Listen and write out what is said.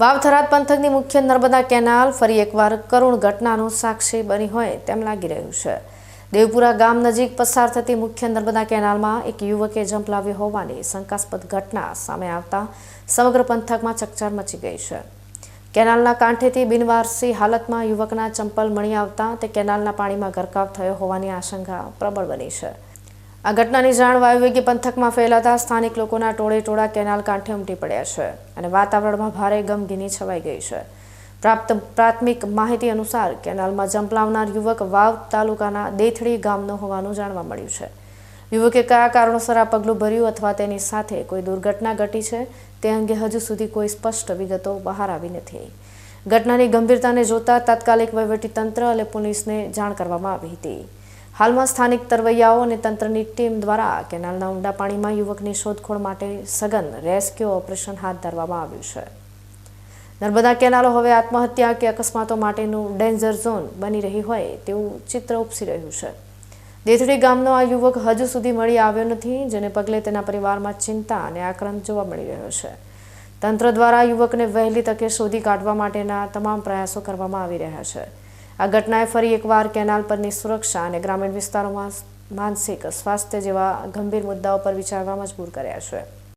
વાવ થરાદ પંથકની મુખ્ય નર્મદા કેનાલ ફરી એકવાર કરુણ ઘટનાનું સાક્ષી બની હોય તેમ લાગી રહ્યું છે. દેવપુરા ગામ નજીક પસાર થતી મુખ્ય નર્મદા કેનાલમાં એક યુવકે જંપ લાવ્યો હોવાની શંકાસ્પદ ઘટના સામે આવતા સમગ્ર પંથકમાં ચકચાર મચી ગઈ છે. કેનાલના કાંઠેથી બિનવારસી હાલતમાં યુવકના ચંપલ મળી આવતા તે કેનાલના પાણીમાં ગરકાવ થયો હોવાની આશંકા પ્રબળ બની છે. આ ઘટનાની જાણ વાયુવેગી પંથકમાં ફેલાતા સ્થાનિક લોકોના ટોળે ટોળા કેનાલ કાંઠે ઉમટી પડ્યા છે અને વાતાવરણમાં ભારે ગમગીની છવાઈ ગઈ છે. પ્રાપ્ત પ્રાથમિક માહિતી અનુસાર કેનાલમાં જંપલાવનાર યુવક વાવ તાલુકાના દેથડી ગામનો હોવાનું જાણવા મળ્યું છે. યુવકે કયા કારણોસર આ પગલું ભર્યું અથવા તેની સાથે કોઈ દુર્ઘટના ઘટી છે તે અંગે હજુ સુધી કોઈ સ્પષ્ટ વિગતો બહાર આવી નથી. ઘટનાની ગંભીરતાને જોતા તાત્કાલિક વહીવટીતંત્ર અને પોલીસને જાણ કરવામાં આવી હતી. હાલમાં સ્થાનિક તરવૈયાઓ અને તંત્રની ટીમ દ્વારા કેનાલના ઊંડા પાણીમાં યુવકની શોધખોળ માટે સઘન રેસ્ક્યુ ઓપરેશન હાથ ધરવામાં આવ્યું છે. નર્મદા કેનાલો હવે આત્મહત્યા કે અકસ્માતો માટેનું ડેન્જર ઝોન બની રહી હોય તેવું ચિત્ર ઉપસી રહ્યું છે. દેથડી ગામનો આ યુવક હજુ સુધી મળી આવ્યો નથી, જેને પગલે તેના પરિવારમાં ચિંતા અને આક્રંદ જોવા મળી રહ્યો છે. તંત્ર દ્વારા યુવકને વહેલી તકે શોધી કાઢવા માટેના તમામ પ્રયાસો કરવામાં આવી રહ્યા છે. આ ઘટનાએ ફરી એકવાર કેનાલ પરની સુરક્ષા અને ગ્રામીણ વિસ્તારોમાં માનસિક સ્વાસ્થ્ય જેવા ગંભીર મુદ્દાઓ પર વિચારવા મજબૂર કર્યા છે.